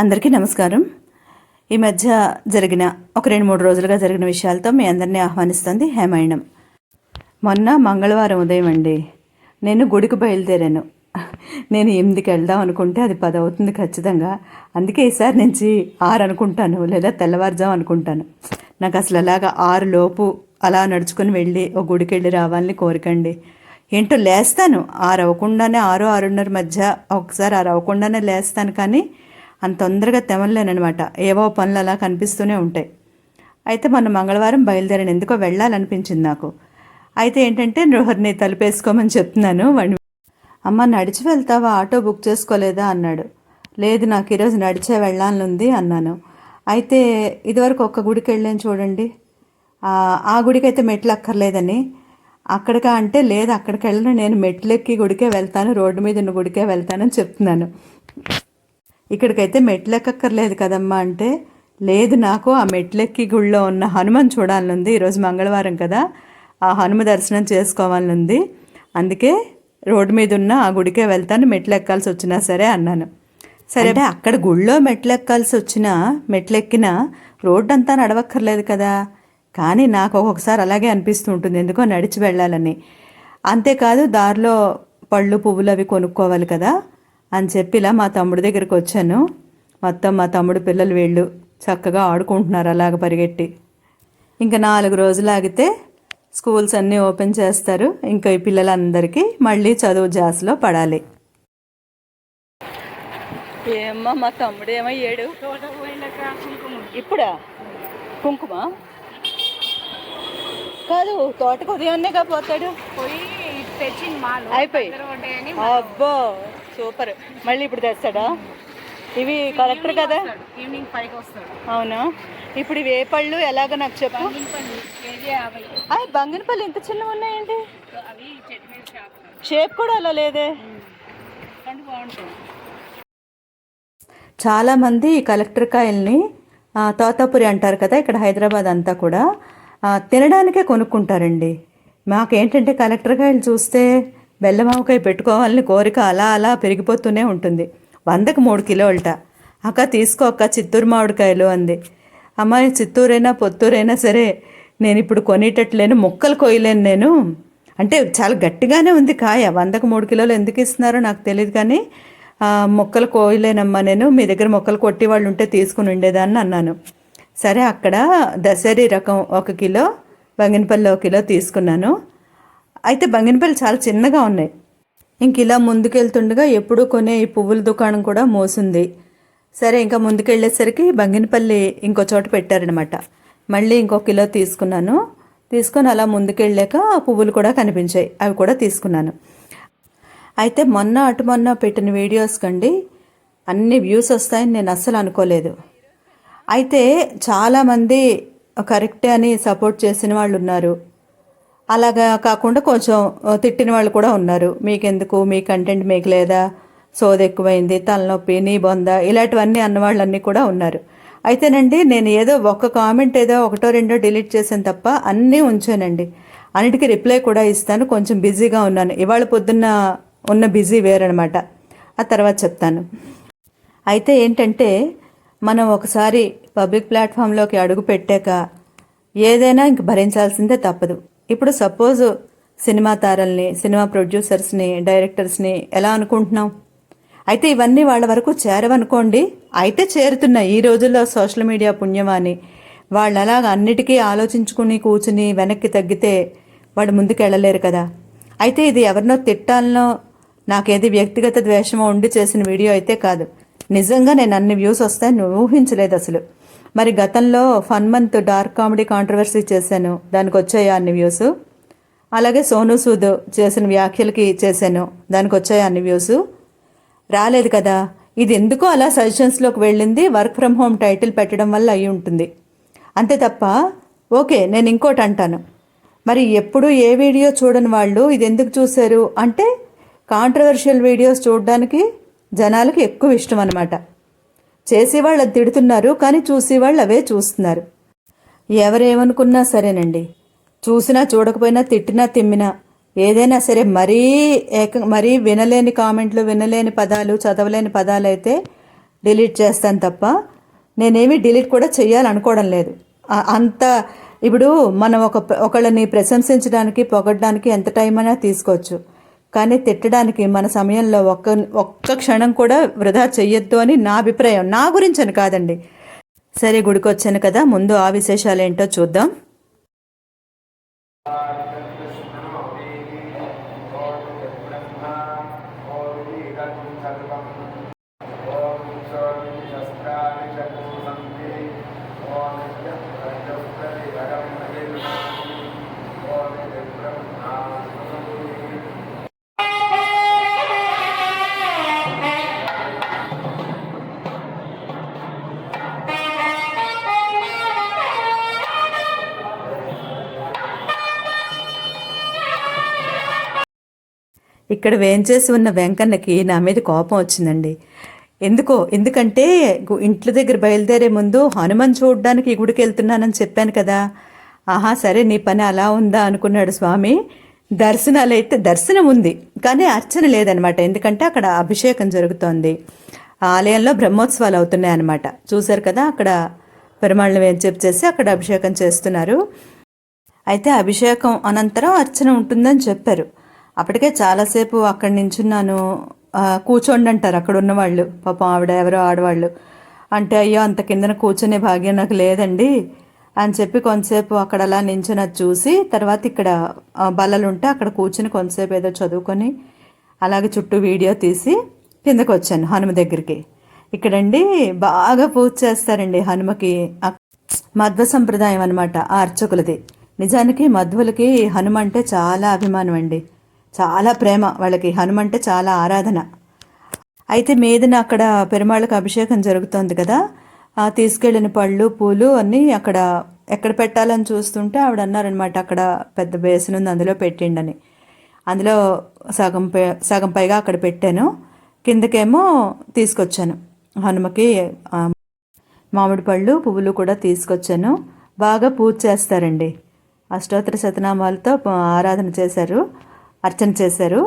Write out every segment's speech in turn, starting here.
అందరికీ నమస్కారం. ఈ మధ్య జరిగిన ఒక రెండు మూడు రోజులుగా జరిగిన విషయాలతో మీ అందరినీ ఆహ్వానిస్తుంది హేమాయణం. మొన్న మంగళవారం ఉదయం అండి నేను గుడికి బయలుదేరాను. నేను ఎనిమిదికి వెళ్దాం అనుకుంటే అది పది అవుతుంది ఖచ్చితంగా. అందుకే ఈసారి నుంచి ఆరు అనుకుంటాను లేదా తెల్లవారుజాం అనుకుంటాను. నాకు అసలు అలాగా ఆరు లోపు అలా నడుచుకుని వెళ్ళి ఒక గుడికి వెళ్ళి రావాలని కోరికండి. ఏంటో లేస్తాను ఆరు అవ్వకుండానే ఆరు ఆరున్నర మధ్య ఒకసారి ఆరు అవ్వకుండానే లేస్తాను కానీ అంత తొందరగా తెమలేనమాట ఏవో పనులు అలా కనిపిస్తూనే ఉంటాయి. అయితే మొన్న మంగళవారం బయలుదేరాను. ఎందుకో వెళ్ళాలనిపించింది నాకు. అయితే ఏంటంటే నృహర్ని తలుపేసుకోమని చెప్తున్నాను. వాడిని అమ్మ నడిచి వెళ్తావా? ఆటో బుక్ చేసుకోలేదా? అన్నాడు. లేదు నాకు ఈరోజు నడిచే వెళ్ళాలని ఉంది అన్నాను. అయితే ఇదివరకు ఒక్క గుడికి వెళ్ళాను చూడండి. ఆ, ఆ గుడికి అయితే మెట్లు అక్కర్లేదని. అక్కడికా అంటే లేదు అక్కడికి వెళ్ళను. నేను మెట్లెక్కి గుడికే వెళ్తాను. రోడ్డు మీద ఉన్న గుడికే వెళ్తానని చెప్తున్నాను. ఇక్కడికైతే మెట్లెక్కర్లేదు కదమ్మా అంటే లేదు నాకు ఆ మెట్లెక్కి గుళ్ళో ఉన్న హనుమన్ చూడాలనుంది. ఈరోజు మంగళవారం కదా. ఆ హనుమ దర్శనం చేసుకోవాలనుంది. అందుకే రోడ్డు మీద ఉన్న ఆ గుడికే వెళ్తాను. మెట్లు ఎక్కాల్సి వచ్చినా సరే అన్నాను. సరే అక్కడ గుళ్ళో మెట్లు ఎక్కాల్సి వచ్చినా మెట్లెక్కినా రోడ్డు అంతా నడవక్కర్లేదు కదా. కానీ నాకు ఒక్కొక్కసారి అలాగే అనిపిస్తూ ఉంటుంది. ఎందుకో నడిచి వెళ్ళాలని. అంతేకాదు దారిలో పళ్ళు పువ్వులు అవి కొనుక్కోవాలి కదా. అని చెప్పి ఇలా మా తమ్ముడి దగ్గరికి వచ్చాను. మొత్తం మా తమ్ముడు పిల్లలు వీళ్ళు చక్కగా ఆడుకుంటున్నారు అలాగ పరిగెట్టి. ఇంకా నాలుగు రోజులు ఆగితే స్కూల్స్ అన్నీ ఓపెన్ చేస్తారు. ఇంకా ఈ పిల్లలందరికీ మళ్ళీ చదువు జాస్లో పడాలి. ఏమ్మా మా తమ్ముడు ఏమయ్యాడు? ఇప్పుడా? కుంకుమ? కాదు తోటకు ఉదయాన్నే పోతాడు పోయి తెచ్చింది మాలు. అయిపోయి. అబ్బో. సూపర్. మళ్ళీ ఇప్పుడు తెస్తాడా? ఇవి కలెక్టర్ కదా? ఈవినింగ్ పైకి వస్తాడు. అవునా? ఇప్పుడు ఇవి ఏ పళ్ళు? ఎలాగో నాకు చెప్పు. యాభై. అవి బంగినపల్లి ఇంత చిన్నవి ఉన్నాయండి షాప్ షేప్ కూడా అలా లేదే? చాలామంది ఈ కలెక్టర్ కాయల్ని తోతాపురి అంటారు కదా ఇక్కడ హైదరాబాద్ అంతా కూడా. తినడానికే కొనుక్కుంటారండి. మాకేంటంటే కలెక్టర్ కాయలు చూస్తే బెల్లమావకాయ పెట్టుకోవాలని కోరిక అలా అలా పెరిగిపోతూనే ఉంటుంది. వందకు మూడు కిలోలట అక్క తీసుకో అక్క చిత్తూరు మామిడికాయలు అంది. అమ్మాయి చిత్తూరైనా పొత్తూరైనా సరే నేను ఇప్పుడు కొనేటట్లేను ముక్కలు కొయ్యలేను నేను. అంటే చాలా గట్టిగానే ఉంది కాయ. వందకు మూడు కిలోలు ఎందుకు ఇస్తున్నారో నాకు తెలియదు కానీ మొక్కలు కోయలేనమ్మా నేను. మీ దగ్గర మొక్కలు కొట్టి వాళ్ళు ఉంటే తీసుకుని ఉండేదాన్ని అన్నాను. సరే అక్కడ దసరి రకం ఒక కిలో బంగినపల్లి ఒక కిలో తీసుకున్నాను. అయితే బంగినపల్లి చాలా చిన్నగా ఉన్నాయి. ఇంక ఇలా ముందుకెళ్తుండగా ఎప్పుడూ కొనే ఈ పువ్వుల దుకాణం కూడా మోసింది. సరే ఇంకా ముందుకెళ్ళేసరికి బంగినపల్లి ఇంకో చోట పెట్టారనమాట. మళ్ళీ ఇంకో కిలో తీసుకున్నాను. తీసుకొని అలా ముందుకెళ్ళాక ఆ పువ్వులు కూడా కనిపించాయి. అవి కూడా తీసుకున్నాను. అయితే మొన్న అటు మొన్న పెట్టిన వీడియోస్ కండి అన్ని వ్యూస్ వస్తాయని నేను అస్సలు అనుకోలేదు. అయితే చాలామంది కరెక్టే అని సపోర్ట్ చేసిన వాళ్ళు ఉన్నారు అలాగా కాకుండా కొంచెం తిట్టిన వాళ్ళు కూడా ఉన్నారు. మీకెందుకు? మీ కంటెంట్ మీకు లేదా సోది ఎక్కువైంది తలనొప్పి నీ బొంద ఇలాంటివన్నీ అన్నవాళ్ళన్నీ కూడా ఉన్నారు. అయితేనండి నేను ఏదో ఒక్క కామెంట్ ఏదో ఒకటో రెండో డిలీట్ చేశాను తప్ప అన్నీ ఉంచానండి. అన్నిటికీ రిప్లై కూడా ఇస్తాను కొంచెం బిజీగా ఉన్నాను. ఇవాళ పొద్దున్న ఉన్న బిజీ వేరనమాట. ఆ తర్వాత చెప్తాను. అయితే ఏంటంటే మనం ఒకసారి పబ్లిక్ ప్లాట్ఫామ్లోకి అడుగు పెట్టాక ఏదైనా ఇంక భరించాల్సిందే తప్పదు. ఇప్పుడు సపోజ్ సినిమా తారల్ని సినిమా ప్రొడ్యూసర్స్ని డైరెక్టర్స్ని ఎలా అనుకుంటున్నాం అయితే ఇవన్నీ వాళ్ళ వరకు చేరవనుకోండి అయితే చేరుతున్నాయి ఈ రోజుల్లో సోషల్ మీడియా పుణ్యమాని వాళ్ళు అలాగ అన్నిటికీ ఆలోచించుకుని కూర్చుని వెనక్కి తగ్గితే వాడు ముందుకెళ్ళలేరు కదా. అయితే ఇది ఎవరినో తిట్టాలనో నాకేది వ్యక్తిగత ద్వేషమో ఉండి చేసిన వీడియో అయితే కాదు. నిజంగా నేను అన్ని వ్యూస్ వస్తాయని ఊహించలేదు అసలు. మరి గతంలో fun month dark comedy controversy చేశాను. దానికి వచ్చాయా అన్ని వ్యూస్? అలాగే సోను సూద్ చేసిన వ్యాఖ్యలకి చేశాను. దానికి వచ్చాయా అన్ని వ్యూస్? రాలేదు కదా. ఇది ఎందుకో అలా సజెషన్స్లోకి వెళ్ళింది. వర్క్ ఫ్రమ్ హోమ్ టైటిల్ పెట్టడం వల్ల అయి ఉంటుంది. అంతే తప్ప ఓకే నేను ఇంకోటి అంటాను. మరి ఎప్పుడు ఏ వీడియో చూడని వాళ్ళు ఇది ఎందుకు చూశారు? అంటే కాంట్రవర్షియల్ వీడియోస్ చూడడానికి జనాలకు ఎక్కువ ఇష్టం అనమాట చేసేవాళ్ళు అది తిడుతున్నారు కానీ చూసేవాళ్ళు అవే చూస్తున్నారు. ఎవరేమనుకున్నా సరేనండి. చూసినా చూడకపోయినా తిట్టినా తిమ్మినా ఏదైనా సరే మరీ ఏక మరీ వినలేని కామెంట్లు వినలేని పదాలు చదవలేని పదాలు అయితే డిలీట్ చేస్తాను తప్ప నేనేమి డిలీట్ కూడా చేయాలనుకోవడం లేదు. అంత ఇప్పుడు మనం ఒక ఒకళ్ళని ప్రశంసించడానికి పొగడడానికి ఎంత టైం అయినా తీసుకోవచ్చు. కానీ తిట్టడానికి మన సమయంలో ఒక్క ఒక్క క్షణం కూడా వృధా చెయ్యొద్దు అని నా అభిప్రాయం. నా గురించని కాదండి. సరే గుడికొచ్చాను కదా ముందు ఆ విశేషాలు ఏంటో చూద్దాం. ఇక్కడ వేంచేసి ఉన్న వెంకన్నకి నా మీద కోపం వచ్చిందండి. ఎందుకో? ఎందుకంటే ఇంట్ల దగ్గర బయలుదేరే ముందు హనుమాన్ చూడడానికి ఈ గుడికి వెళ్తున్నానని చెప్పాను కదా. ఆహా సరే నీ పని అలా ఉందా అనుకున్నాడు స్వామి. దర్శనాలు అయితే దర్శనం ఉంది కానీ అర్చన లేదనమాట. ఎందుకంటే అక్కడ అభిషేకం జరుగుతోంది. ఆలయంలో బ్రహ్మోత్సవాలు అవుతున్నాయి అనమాట చూశారు కదా అక్కడ పెరుమాళ్ళని వేంచేపు చేసి అక్కడ అభిషేకం చేస్తున్నారు. అయితే అభిషేకం అనంతరం అర్చన ఉంటుందని చెప్పారు. అప్పటికే చాలాసేపు అక్కడ నించున్నాను. కూర్చోండి అంటారు అక్కడ ఉన్నవాళ్ళు పాపం ఆవిడ ఎవరో ఆడవాళ్ళు. అంటే అయ్యో అంత కిందన కూర్చునే భాగ్యం నాకు లేదండి అని చెప్పి కొంతసేపు అక్కడ అలా నించుని అది చూసి తర్వాత ఇక్కడ బల్లలుంటే ఉంటే అక్కడ కూర్చుని కొంతసేపు ఏదో చదువుకొని అలాగే చుట్టూ వీడియో తీసి కిందకు వచ్చాను హనుమ దగ్గరికి. ఇక్కడండి బాగా పూజ చేస్తారండి హనుమకి. మధ్వ సంప్రదాయం అనమాట ఆ అర్చకులది. నిజానికి మధ్వులకి హనుమ అంటే చాలా అభిమానం అండి. చాలా ప్రేమ. వాళ్ళకి హనుమ అంటే చాలా ఆరాధన. అయితే మీదన అక్కడ పెరుమాళ్ళకి అభిషేకం జరుగుతోంది కదా. ఆ తీసుకెళ్ళిన పళ్ళు పూలు అన్నీ అక్కడ ఎక్కడ పెట్టాలని చూస్తుంటే ఆవిడ అన్నారనమాట అక్కడ పెద్ద బేసిన్ ఉంది అందులో పెట్టిండని. అందులో సగం పై- సగం పైగా అక్కడ పెట్టాను. కిందకేమో తీసుకొచ్చాను. హనుమకి మామిడి పళ్ళు పువ్వులు కూడా తీసుకొచ్చాను. బాగా పూజ చేస్తారండి. అష్టోత్తర శతనామాలతో ఆరాధన చేశారు. అర్చన చేశారు.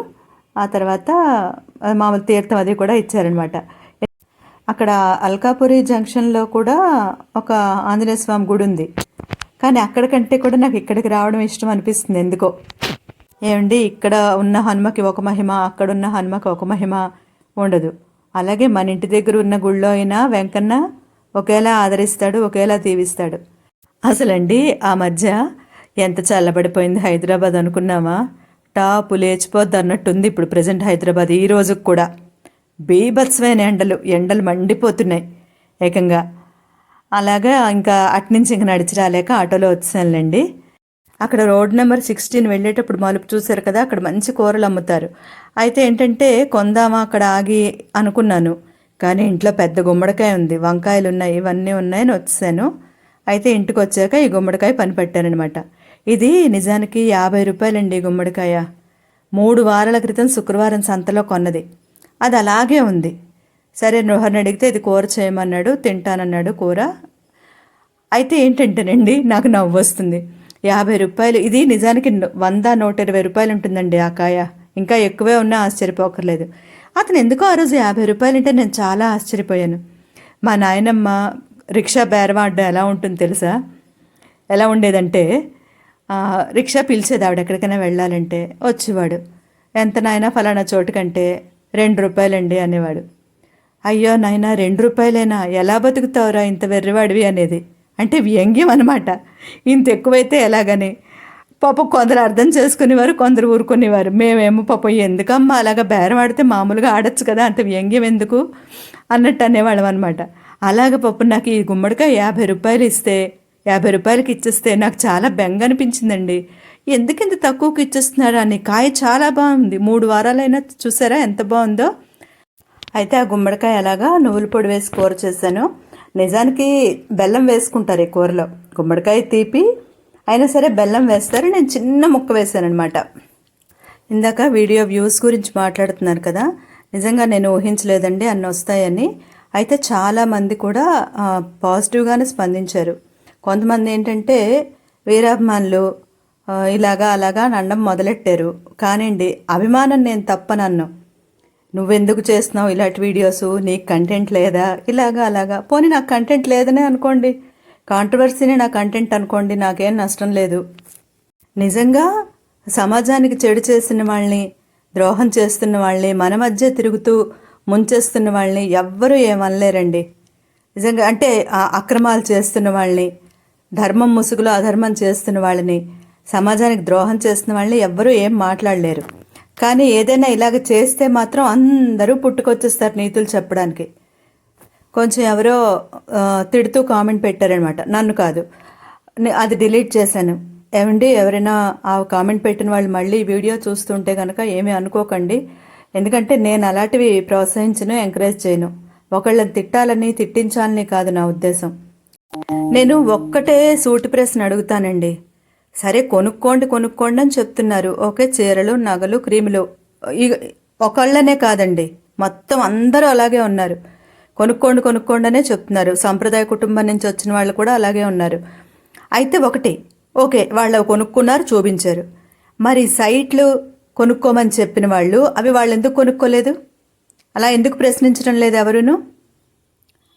ఆ తర్వాత మామూలు తీర్థం అది కూడా ఇచ్చారనమాట అక్కడ అల్కాపురి జంక్షన్లో కూడా ఒక ఆంజనేయ స్వామి గుడి ఉంది. కానీ అక్కడికంటే కూడా నాకు ఇక్కడికి రావడం ఇష్టం అనిపిస్తుంది ఎందుకో. ఏమండి ఇక్కడ ఉన్న హనుమకి ఒక మహిమ అక్కడ ఉన్న హనుమకి ఒక మహిమ ఉండదు. అలాగే మన ఇంటి దగ్గర ఉన్న గుళ్ళో అయినా వెంకన్న ఒకేలా ఆదరిస్తాడు ఒకేలా దీవిస్తాడు. అసలండి ఆ మధ్య ఎంత చల్లబడిపోయింది హైదరాబాద్ అనుకున్నామా టాపు లేచిపోద్ది అన్నట్టుంది ఇప్పుడు ప్రజెంట్ హైదరాబాద్. ఈ రోజుకు కూడా బీభత్సమైన ఎండలు ఎండలు మండిపోతున్నాయి ఏకంగా. అలాగా ఇంకా అట్నుంచి ఇంక నడిచి రాలేక ఆటోలో వచ్చానులేండి అక్కడ రోడ్ నెంబర్ సిక్స్టీన్ వెళ్ళేటప్పుడు మలుపు చూశారు కదా అక్కడ మంచి కూరలు అమ్ముతారు. అయితే ఏంటంటే కొందామా అక్కడ ఆగి అనుకున్నాను కానీ ఇంట్లో పెద్ద గుమ్మడికాయ ఉంది వంకాయలు ఉన్నాయి ఇవన్నీ ఉన్నాయని వచ్చాను అయితే ఇంటికి వచ్చాక ఈ గుమ్మడికాయ పని పెట్టానమాట ఇది నిజానికి యాభై రూపాయలండి గుమ్మడికాయ. మూడు వారాల క్రితం శుక్రవారం సంతలో కొన్నది. అది అలాగే ఉంది. సరే నృహర్ని అడిగితే ఇది కూర చేయమన్నాడు తింటానన్నాడు కూర. అయితే ఏంటంటేనండి నాకు నవ్వు వస్తుంది. యాభై రూపాయలు ఇది నిజానికి వంద నూట ఇరవై రూపాయలు ఉంటుందండి ఆ కాయ. ఇంకా ఎక్కువే ఉన్నా ఆశ్చర్యపోకర్లేదు. అతను ఎందుకో ఆ రోజు యాభై రూపాయలు అంటే నేను చాలా ఆశ్చర్యపోయాను. మా నాయనమ్మ రిక్షా బేరవాడడం ఎలా ఉంటుంది తెలుసా? ఎలా ఉండేదంటే రిక్షా పిలిచేది ఆవిడ ఎక్కడికైనా వెళ్ళాలంటే వచ్చేవాడు. ఎంత నాయనా ఫలానా చోటుకంటే రెండు రూపాయలండి అనేవాడు. అయ్యో నాయనా రెండు రూపాయలైనా? ఎలా బతుకుతావురా ఇంత వెర్రివాడివి అనేది? అంటే వ్యంగ్యం అనమాట ఇంత ఎక్కువైతే ఎలాగని? పాపం కొందరు అర్థం చేసుకునేవారు కొందరు ఊరుకునేవారు. మేమేమో పాపం ఎందుకమ్మా అలాగా బేరం ఆడితే మామూలుగా ఆడచ్చు కదా అంత వ్యంగ్యం ఎందుకు? అన్నట్టు అనేవాళ్ళం అనమాట అలాగ పాపం నాకు ఈ గుమ్మడికాయ యాభై రూపాయలు ఇస్తే యాభై రూపాయలకి ఇచ్చేస్తే నాకు చాలా బెంగ అనిపించిందండి. ఎందుకింత తక్కువకి ఇచ్చేస్తున్నారు? అని కాయ చాలా బాగుంది. మూడు వారాలైనా చూసారా ఎంత బాగుందో? అయితే ఆ గుమ్మడికాయ అలాగా నువ్వుల పొడి వేసి కూర చేశాను. నిజానికి బెల్లం వేసుకుంటారు ఈ కూరలో. గుమ్మడికాయ తీపి అయినా సరే బెల్లం వేస్తారు. నేను చిన్న ముక్క వేశానమాట ఇందాక వీడియో వ్యూస్ గురించి మాట్లాడుతున్నారు కదా. నిజంగా నేను ఊహించలేదండి అన్నీ వస్తాయని. అయితే చాలామంది కూడా పాజిటివ్గానే స్పందించారు. కొంతమంది ఏంటంటే వీరాభిమానులు ఇలాగా అలాగా అని అనడం మొదలెట్టారు. కానివ్వండి అభిమానం నేను తప్పనన్ను. నువ్వెందుకు చేస్తున్నావు ఇలాంటి వీడియోస్? నీకు కంటెంట్ లేదా? ఇలాగా అలాగా. పోనీ నాకు కంటెంట్ లేదనే అనుకోండి. కాంట్రవర్సీనే నా కంటెంట్ అనుకోండి. నాకేం నష్టం లేదు. నిజంగా సమాజానికి చెడు చేసిన వాళ్ళని ద్రోహం చేస్తున్న వాళ్ళని మన మధ్య తిరుగుతూ ముంచేస్తున్న వాళ్ళని ఎవ్వరూ ఏమనలేరండి. నిజంగా అంటే అక్రమాలు చేస్తున్న వాళ్ళని ధర్మం ముసుగులో అధర్మం చేస్తున్న వాళ్ళని సమాజానికి ద్రోహం చేస్తున్న వాళ్ళని ఎవ్వరూ ఏం మాట్లాడలేరు. కానీ ఏదైనా ఇలాగ చేస్తే మాత్రం అందరూ పుట్టుకొచ్చేస్తారు నీతులు చెప్పడానికి. కొంచెం ఎవరో తిడుతూ కామెంట్ పెట్టారనమాట. నన్ను కాదు. అది డిలీట్ చేశాను. ఏమండి ఎవరైనా ఆ కామెంట్ పెట్టిన వాళ్ళు మళ్ళీ వీడియో చూస్తుంటే కనుక ఏమీ అనుకోకండి. ఎందుకంటే నేను అలాంటివి ప్రోత్సహించను ఎంకరేజ్ చేయను. ఒకళ్ళని తిట్టాలని తిట్టించాలని కాదు నా ఉద్దేశం. నేను ఒక్కటే సూట్ ప్రశ్న అడుగుతానండి. సరే కొనుక్కోండి కొనుక్కోండి అని చెప్తున్నారు. ఓకే చీరలు నగలు క్రీములు. ఇగ ఒకళ్ళనే కాదండి. మొత్తం అందరూ అలాగే ఉన్నారు. కొనుక్కోండి కొనుక్కోండి అనే చెప్తున్నారు. సంప్రదాయ కుటుంబం నుంచి వచ్చిన వాళ్ళు కూడా అలాగే ఉన్నారు. అయితే ఒకటి ఓకే వాళ్ళు కొనుక్కున్నారు చూపించారు. మరి సైట్లు కొనుక్కోమని చెప్పిన వాళ్ళు అవి వాళ్ళు ఎందుకు కొనుక్కోలేదు? అలా ఎందుకు ప్రశ్నించడం లేదు ఎవరును?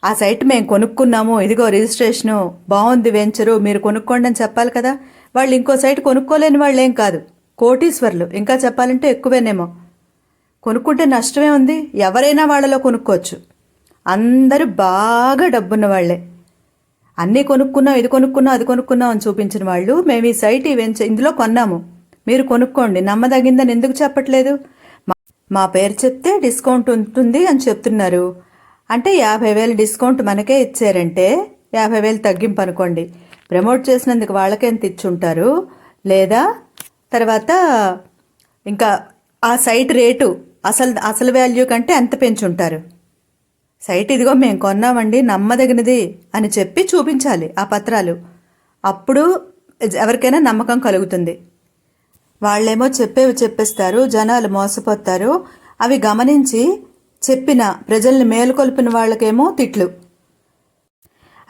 ఆ సైట్ మేము కొనుక్కున్నాము. ఇదిగో రిజిస్ట్రేషను. బాగుంది వెంచరు. మీరు కొనుక్కోండి అని చెప్పాలి కదా. వాళ్ళు ఇంకో సైట్ కొనుక్కోలేని వాళ్ళు ఏం కాదు. కోటీశ్వర్లు. ఇంకా చెప్పాలంటే ఎక్కువేనేమో. కొనుక్కుంటే నష్టమే ఉంది. ఎవరైనా వాళ్ళలో కొనుక్కోవచ్చు. అందరూ బాగా డబ్బున్న వాళ్ళే. అన్నీ కొనుక్కున్నాం ఇది కొనుక్కున్నాం అది కొనుక్కున్నాం అని చూపించిన వాళ్ళు మేము ఈ సైట్ ఈ వెంచ ఇందులో కొన్నాము. మీరు కొనుక్కోండి. నమ్మదగిందని ఎందుకు చెప్పట్లేదు? మా- మా పేరు చెప్తే డిస్కౌంట్ ఉంటుంది అని చెప్తున్నారు. అంటే యాభై వేలు డిస్కౌంట్ మనకే ఇచ్చారంటే యాభై వేలు తగ్గింపు అనుకోండి. ప్రమోట్ చేసినందుకు వాళ్ళకే ఎంత ఇచ్చుంటారు? లేదా తర్వాత ఇంకా ఆ సైట్ రేటు అసలు అసలు వాల్యూ కంటే ఎంత పెంచుంటారు? సైట్ ఇదిగో మేము కొన్నామండి నమ్మదగినది అని చెప్పి చూపించాలి ఆ పత్రాలు. అప్పుడు ఎవరికైనా నమ్మకం కలుగుతుంది. వాళ్ళేమో చెప్పేవి చెప్పేస్తారు జనాలు మోసపోతారు. అవి గమనించి చెప్పిన ప్రజల్ని మేలుకొల్పిన వాళ్ళకేమో తిట్లు.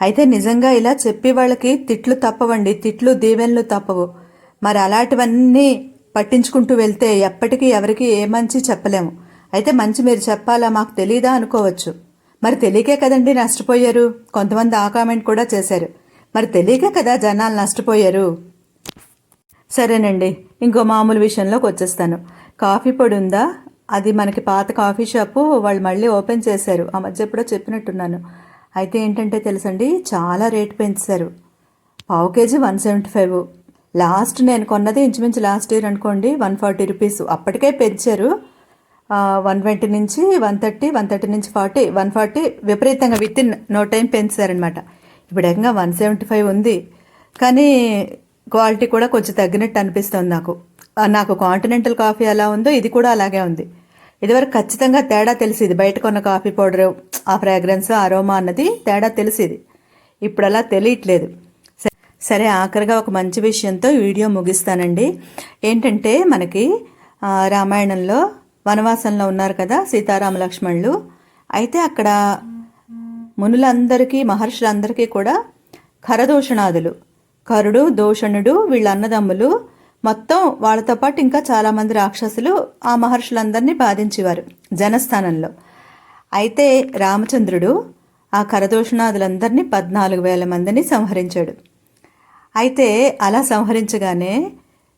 అయితే నిజంగా ఇలా చెప్పి వాళ్ళకి తిట్లు తప్పవండి తిట్లు దీవెనలు తప్పవు. మరి అలాంటివన్నీ పట్టించుకుంటూ వెళ్తే ఎప్పటికీ ఎవరికి ఏ మంచి చెప్పలేము. అయితే మంచి మీరు చెప్పాలా మాకు తెలీదా అనుకోవచ్చు. మరి తెలియకే కదండి నష్టపోయారు? కొంతమంది ఆ కామెంట్ కూడా చేశారు. మరి తెలియకే కదా జనాలు నష్టపోయారు? సరేనండి ఇంకో మామూలు విషయంలోకి వచ్చేస్తాను. కాఫీ పొడి ఉందా? అది మనకి పాత కాఫీ షాపు వాళ్ళు మళ్ళీ ఓపెన్ చేశారు. ఆ మధ్య ఎప్పుడో చెప్పినట్టున్నాను. అయితే ఏంటంటే తెలుసండి చాలా రేట్ పెంచారు. పావు KG one seventy five. Last నేను కొన్నది ఇంచుమించు లాస్ట్ ఇయర్ అనుకోండి వన్ ఫార్టీ రూపీస్. అప్పటికే పెంచారు. వన్ ట్వంటీ నుంచి వన్ థర్టీ వన్ థర్టీ నుంచి ఫార్టీ వన్ ఫార్టీ విపరీతంగా విత్ ఇన్ నో టైం పెంచారనమాట ఇప్పుడు ఏకంగా వన్ సెవెంటీ ఫైవ్ ఉంది. కానీ క్వాలిటీ కూడా కొంచెం తగ్గినట్టు అనిపిస్తుంది నాకు. నాకు కాంటినెంటల్ కాఫీ ఎలా ఉందో ఇది కూడా అలాగే ఉంది. ఇదివరకు ఖచ్చితంగా తేడా తెలిసేది. బయట కొన్న కాఫీ పౌడర్ ఆ ఫ్రాగ్రెన్స్ అరోమా అన్నది తేడా తెలిసేది. ఇప్పుడు అలా తెలియట్లేదు. స- సరే ఆఖరిగా ఒక మంచి విషయంతో వీడియో ముగిస్తానండి. ఏంటంటే మనకి రామాయణంలో వనవాసంలో ఉన్నారు కదా సీతారామ లక్ష్మణులు. అయితే అక్కడ మునులందరికీ మహర్షులందరికీ కూడా ఖరదూషణాదులు కరుడు దూషణుడు వీళ్ళ అన్నదమ్ములు మొత్తం వాళ్ళతో పాటు ఇంకా చాలామంది రాక్షసులు ఆ మహర్షులందరినీ బాధించేవారు జనస్థానంలో. అయితే రామచంద్రుడు ఆ కరదూషణాదులందరినీ పద్నాలుగు వేల మందిని సంహరించాడు. అయితే అలా సంహరించగానే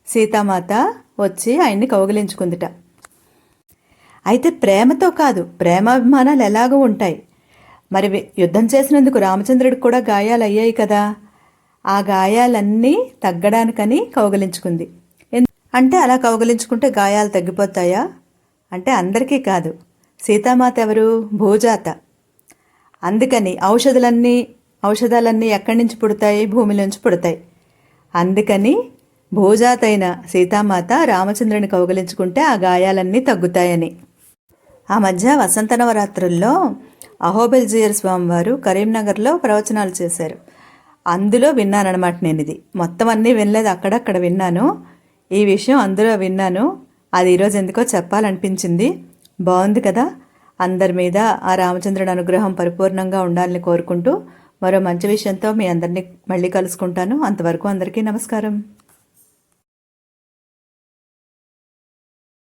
సీతామాత వచ్చి ఆయన్ని కౌగిలించుకుందిట. అయితే ప్రేమతో కాదు ప్రేమాభిమానాలు ఎలాగూ ఉంటాయి. మరి వి- యుద్ధం చేసినందుకు రామచంద్రుడికి కూడా గాయాలు అయ్యాయి కదా. ఆ గాయాలన్నీ తగ్గడానికని కౌగలించుకుంది. అంటే అలా కౌగలించుకుంటే గాయాలు తగ్గిపోతాయా? అంటే అందరికీ కాదు. సీతామాత ఎవరు? భూజాత. అందుకని ఔషధులన్నీ ఔషధాలన్నీ ఎక్కడి నుంచి పుడతాయి? భూమిలోంచి పుడతాయి. అందుకని భూజాతైన సీతామాత రామచంద్రుని కౌగలించుకుంటే ఆ గాయాలన్నీ తగ్గుతాయని. ఆ మధ్య వసంత నవరాత్రుల్లో అహోబెల్జియర్ స్వామివారు కరీంనగర్లో ప్రవచనాలు చేశారు. అందులో విన్నానమాట నేను ఇది మొత్తం అన్నీ వినలేదు అక్కడక్కడ విన్నాను. ఈ విషయం అందులో విన్నాను. అది ఈరోజు ఎందుకో చెప్పాలనిపించింది. బాగుంది కదా? అందరి మీద ఆ రామచంద్రుడి అనుగ్రహం పరిపూర్ణంగా ఉండాలని కోరుకుంటూ మరో మంచి విషయంతో మీ అందరినీ మళ్ళీ కలుసుకుంటాను. అంతవరకు అందరికీ నమస్కారం.